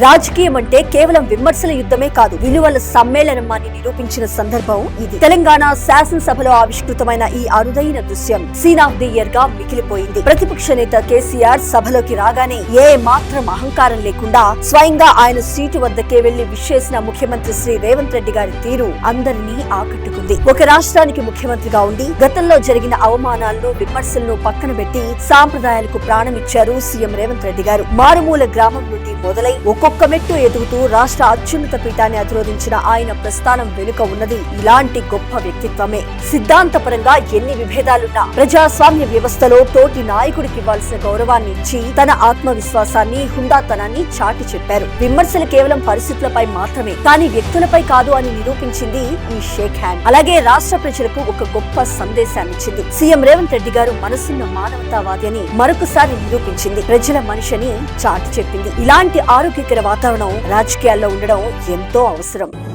రాజకీయం అంటే కేవలం విమర్శల యుద్ధమే కాదు విలువల సమ్మేళనం అని నిరూపించిన సందర్భం ఇది. తెలంగాణ శాసనసభలో ఆవిష్కృతమైన ఈ అరుదైన దృశ్యం సీన్ ఆఫ్ ది ఇయర్గా మిగిలిపోయింది. ప్రతిపక్ష నేత కేసీఆర్ సభలోకి రాగానే ఏ మాత్రం అహంకారం లేకుండా స్వయంగా ఆయన సీటు వద్దకే వెళ్ళి విషేసిన ముఖ్యమంత్రి శ్రీ రేవంత్ రెడ్డి గారి తీరు అందరినీ ఆకట్టుకుంది. ఒక రాష్ట్రానికి ముఖ్యమంత్రిగా ఉండి గతంలో జరిగిన అవమానాలను విమర్శలను పక్కన పెట్టి సాంప్రదాయాలకు ప్రాణమిచ్చారు సీఎం రేవంత్ రెడ్డి గారు. మారుమూల గ్రామం మొదలై ఒక్కొక్క మెట్టు ఎదుగుతూ రాష్ట్ర అత్యున్నత పీఠాన్ని అధిరోధించిన ఆయన ప్రస్థానం వెనుక ఉన్నది ఇలాంటి గొప్ప వ్యక్తిత్వమే. సిద్ధాంతపరంగా ఎన్ని విభేదాలున్నా ప్రజాస్వామ్య వ్యవస్థలో తోటి నాయకుడికి ఇవ్వాల్సిన గౌరవాన్ని ఇచ్చి తన ఆత్మవిశ్వాసాన్ని హుందాతనాన్ని చాటి చెప్పారు. విమర్శలు కేవలం పరిస్థితులపై మాత్రమే కానీ వ్యక్తులపై కాదు అని నిరూపించింది ఈ షేక్ హ్యాండ్. అలాగే రాష్ట్ర ప్రజలకు ఒక గొప్ప సందేశాన్ని ఇచ్చింది సీఎం రేవంత్ రెడ్డి గారు మనసున్న మానవతావాది అని మరొకసారి నిరూపించింది. ప్రజల మనిషిని చాటి చెప్పింది. ఇలాంటి ఇలాంటి ఆరోగ్యకర వాతావరణం రాజకీయాల్లో ఉండడం ఎంతో అవసరం.